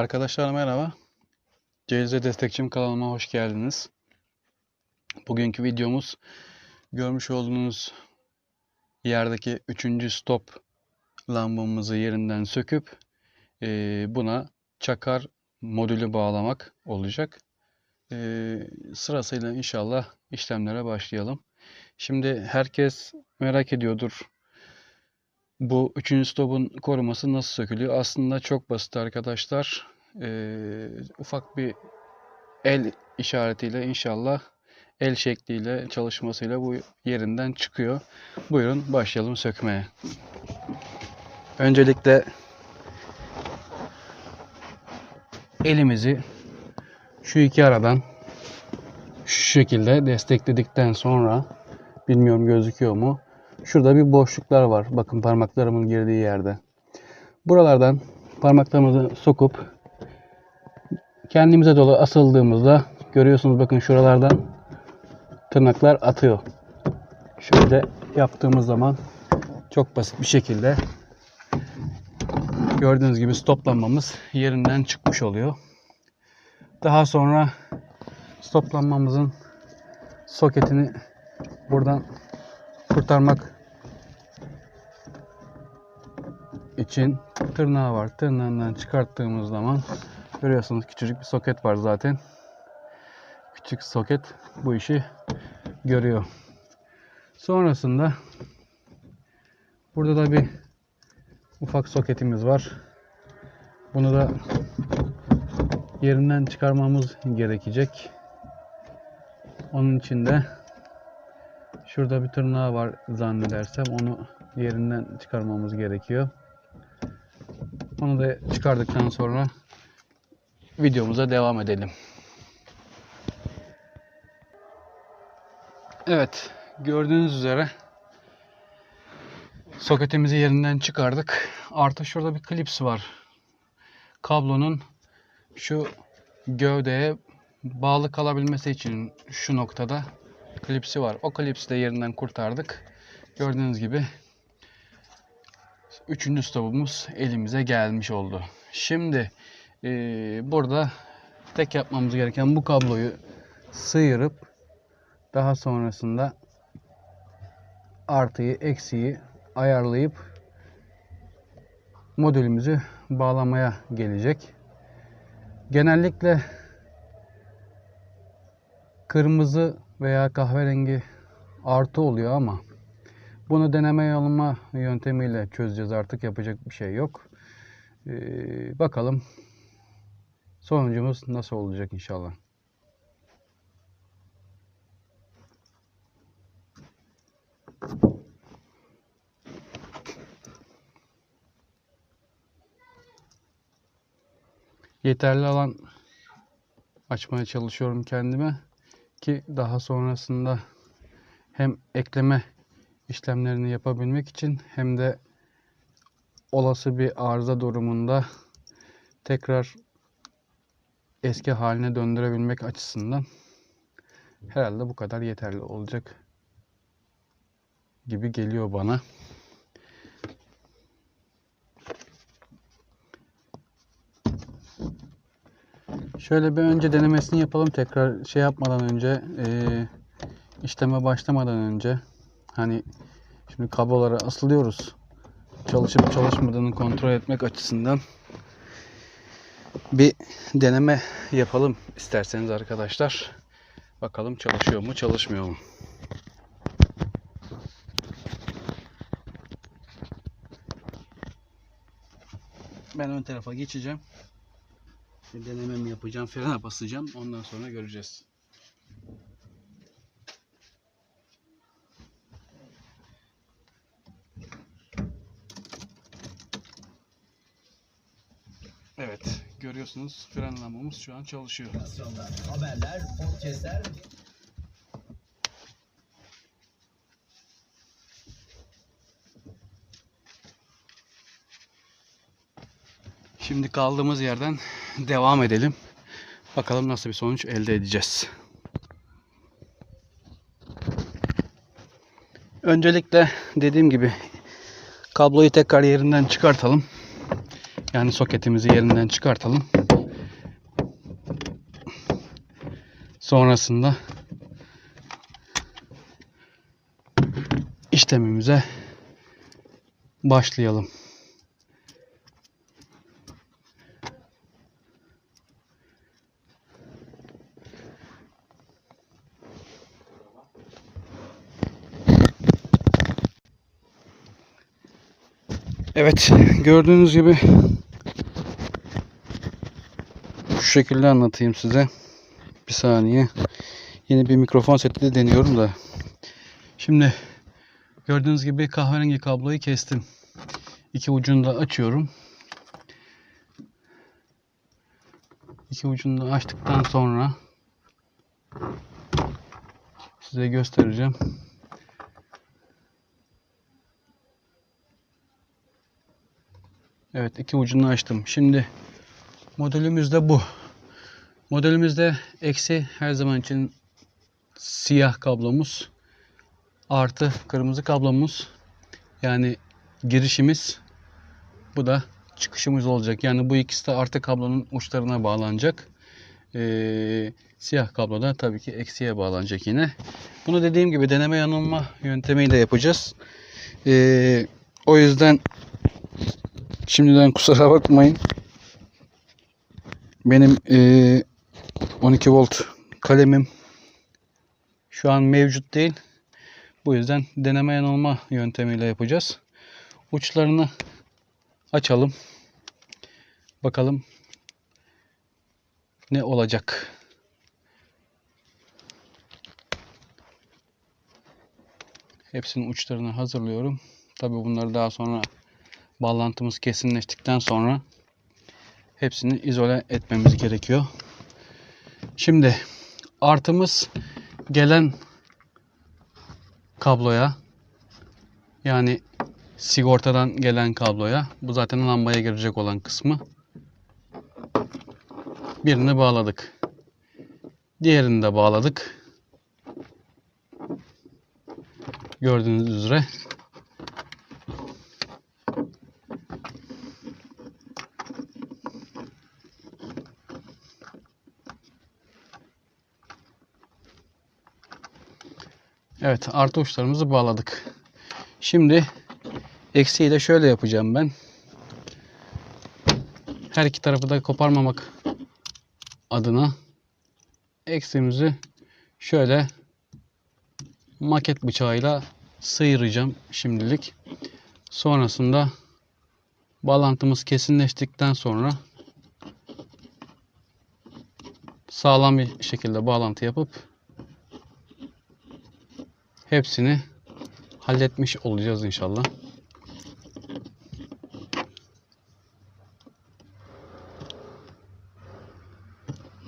Arkadaşlar merhaba. CLZ Destekçim kanalıma hoş geldiniz. Bugünkü videomuz görmüş olduğunuz yerdeki üçüncü stop lambamızı yerinden söküp eee, buna çakar modülü bağlamak olacak. Eee, sırasıyla inşallah işlemlere başlayalım. Şimdi herkes merak ediyordur. Bu üçüncü stopun koruması nasıl sökülüyor? Aslında çok basit arkadaşlar. Ee, ufak bir el işaretiyle inşallah el şekliyle çalışmasıyla bu yerinden çıkıyor. Buyurun başlayalım sökmeye. Öncelikle elimizi şu iki aradan şu şekilde destekledikten sonra bilmiyorum gözüküyor mu? Şurada bir boşluklar var. Bakın parmaklarımın girdiği yerde. Buralardan parmaklarımızı sokup kendimize doğru asıldığımızda görüyorsunuz bakın şuralardan tırnaklar atıyor. Şöyle yaptığımız zaman çok basit bir şekilde gördüğünüz gibi stoplanmamız yerinden çıkmış oluyor. Daha sonra stoplanmamızın soketini buradan kurtarmak için tırnağı var. Tırnağından çıkarttığımız zaman görüyorsunuz küçücük bir soket var zaten. Küçük soket bu işi görüyor. Sonrasında burada da bir ufak soketimiz var. Bunu da yerinden çıkarmamız gerekecek. Onun için de Şurada bir tırnağı var zannedersem. Onu yerinden çıkarmamız gerekiyor. Onu da çıkardıktan sonra videomuza devam edelim. Evet, gördüğünüz üzere soketimizi yerinden çıkardık. Artı şurada bir klips var. Kablonun şu gövdeye bağlı kalabilmesi için şu noktada klipsi var. O klipsi de yerinden kurtardık. Gördüğünüz gibi üçüncü stopumuz elimize gelmiş oldu. Şimdi eee, burada tek yapmamız gereken bu kabloyu sıyırıp daha sonrasında artıyı eksiği ayarlayıp modülümüzü bağlamaya gelecek. Genellikle kırmızı veya kahverengi artı oluyor ama bunu deneme yanılma yöntemiyle çözeceğiz artık yapacak bir şey yok. Ee, bakalım sonucumuz nasıl olacak inşallah. Yeterli alan açmaya çalışıyorum kendime ki daha sonrasında hem ekleme işlemlerini yapabilmek için hem de olası bir arıza durumunda tekrar eski haline döndürebilmek açısından herhalde bu kadar yeterli olacak gibi geliyor bana. Şöyle bir önce denemesini yapalım tekrar şey yapmadan önce eee, işleme başlamadan önce. Hani şimdi kablolara asılıyoruz. Çalışıp çalışmadığını kontrol etmek açısından bir deneme yapalım isterseniz arkadaşlar. Bakalım çalışıyor mu çalışmıyor mu? Ben ön tarafa geçeceğim bir denememi yapacağım. Frene basacağım. Ondan sonra göreceğiz. Evet. Görüyorsunuz fren lambamız şu an çalışıyor. haberler, podcastler Şimdi kaldığımız yerden devam edelim. Bakalım nasıl bir sonuç elde edeceğiz. Öncelikle dediğim gibi kabloyu tekrar yerinden çıkartalım. Yani soketimizi yerinden çıkartalım. Sonrasında işlemimize başlayalım. Evet, gördüğünüz gibi şu şekilde anlatayım size. Bir saniye. Yeni bir mikrofon seti de deniyorum da. Şimdi gördüğünüz gibi kahverengi kabloyu kestim. İki ucunu da açıyorum. İki ucunu da açtıktan sonra size göstereceğim. Evet iki ucunu açtım. Şimdi modelimiz de bu. Modelimizde eksi her zaman için siyah kablomuz artı kırmızı kablomuz yani girişimiz bu da çıkışımız olacak. Yani bu ikisi de artı kablonun uçlarına bağlanacak. Ee, siyah kablo da tabii ki eksiye bağlanacak yine. Bunu dediğim gibi deneme yanılma yöntemiyle yapacağız. Ee, o yüzden Şimdiden kusura bakmayın. Benim eee, 12 volt kalemim şu an mevcut değil. Bu yüzden deneme yanılma yöntemiyle yapacağız. Uçlarını açalım. Bakalım ne olacak. Hepsinin uçlarını hazırlıyorum. Tabi bunları daha sonra bağlantımız kesinleştikten sonra hepsini izole etmemiz gerekiyor. Şimdi artımız gelen kabloya yani sigortadan gelen kabloya bu zaten lambaya girecek olan kısmı birini bağladık. Diğerini de bağladık. Gördüğünüz üzere Evet artı uçlarımızı bağladık. Şimdi eksiği de şöyle yapacağım ben. Her iki tarafı da koparmamak adına eksiğimizi şöyle maket bıçağıyla sıyıracağım şimdilik. Sonrasında bağlantımız kesinleştikten sonra sağlam bir şekilde bağlantı yapıp hepsini halletmiş olacağız inşallah.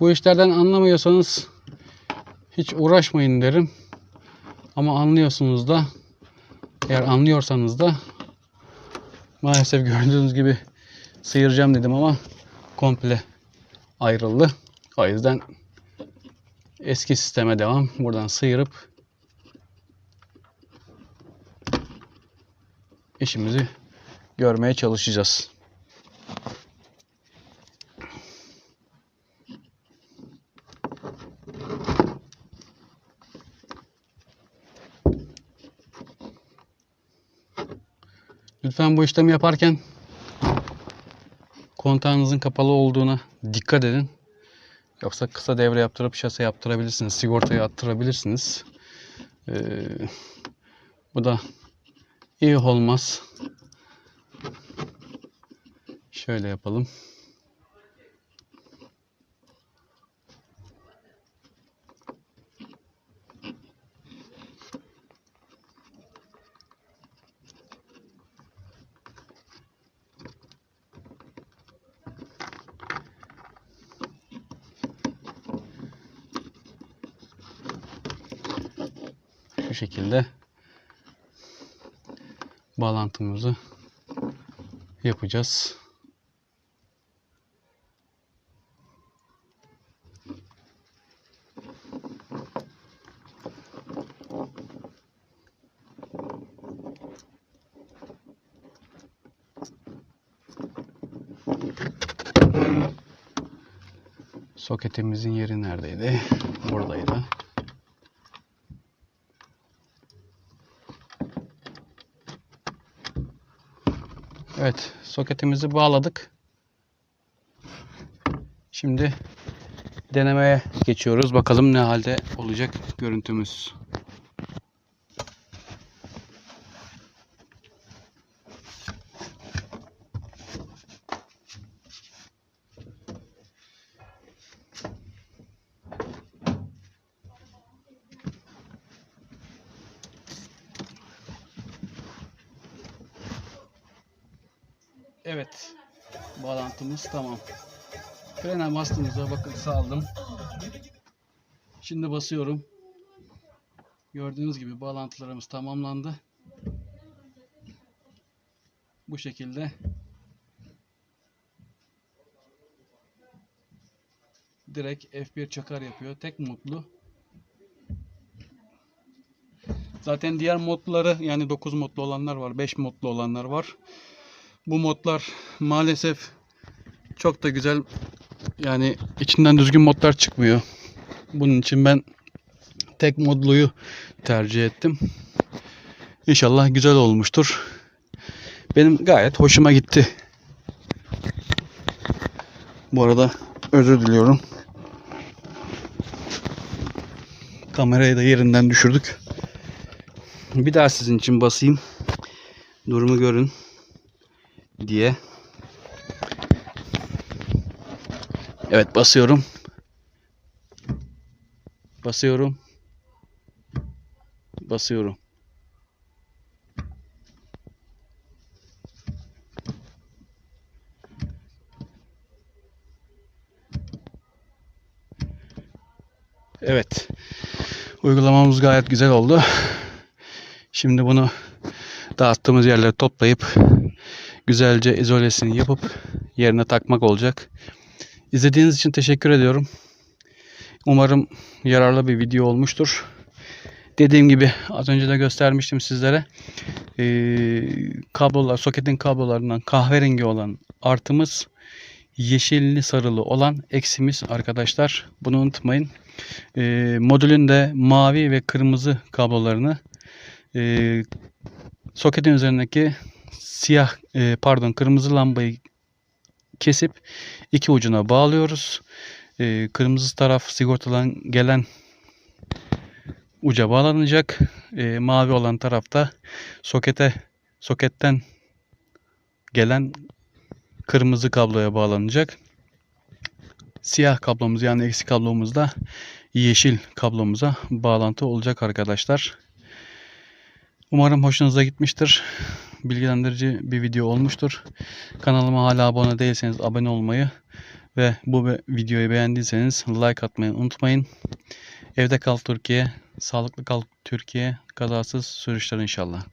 Bu işlerden anlamıyorsanız hiç uğraşmayın derim. Ama anlıyorsunuz da eğer anlıyorsanız da maalesef gördüğünüz gibi sıyıracağım dedim ama komple ayrıldı. O yüzden eski sisteme devam. Buradan sıyırıp işimizi görmeye çalışacağız. Lütfen bu işlemi yaparken kontağınızın kapalı olduğuna dikkat edin. Yoksa kısa devre yaptırıp şase yaptırabilirsiniz. Sigortayı attırabilirsiniz. Ee, bu da iyi olmaz. Şöyle yapalım. Şu şekilde bağlantımızı yapacağız. Soketimizin yeri neredeydi? Buradaydı. Evet, soketimizi bağladık. Şimdi denemeye geçiyoruz. Bakalım ne halde olacak görüntümüz. Evet. Bağlantımız tamam. Frene bastığımızda bakın saldım. Şimdi basıyorum. Gördüğünüz gibi bağlantılarımız tamamlandı. Bu şekilde direkt F1 çakar yapıyor. Tek modlu. Zaten diğer modları yani 9 modlu olanlar var, 5 modlu olanlar var. Bu modlar maalesef çok da güzel yani içinden düzgün modlar çıkmıyor. Bunun için ben tek modluyu tercih ettim. İnşallah güzel olmuştur. Benim gayet hoşuma gitti. Bu arada özür diliyorum. Kamerayı da yerinden düşürdük. Bir daha sizin için basayım. Durumu görün diye. Evet basıyorum. Basıyorum. Basıyorum. Evet. Uygulamamız gayet güzel oldu. Şimdi bunu dağıttığımız yerlere toplayıp güzelce izolesini yapıp yerine takmak olacak. İzlediğiniz için teşekkür ediyorum. Umarım yararlı bir video olmuştur. Dediğim gibi az önce de göstermiştim sizlere. Ee, kablolar, soketin kablolarından kahverengi olan artımız, yeşilli sarılı olan eksimiz arkadaşlar. Bunu unutmayın. Ee, modülün de mavi ve kırmızı kablolarını e, soketin üzerindeki siyah e, pardon kırmızı lambayı kesip iki ucuna bağlıyoruz. E, kırmızı taraf sigortadan gelen uca bağlanacak. E, mavi olan tarafta sokete soketten gelen kırmızı kabloya bağlanacak. Siyah kablomuz yani eksi kablomuz da yeşil kablomuza bağlantı olacak arkadaşlar. Umarım hoşunuza gitmiştir. Bilgilendirici bir video olmuştur. Kanalıma hala abone değilseniz abone olmayı ve bu videoyu beğendiyseniz like atmayı unutmayın. Evde kal Türkiye, sağlıklı kal Türkiye, kazasız sürüşler inşallah.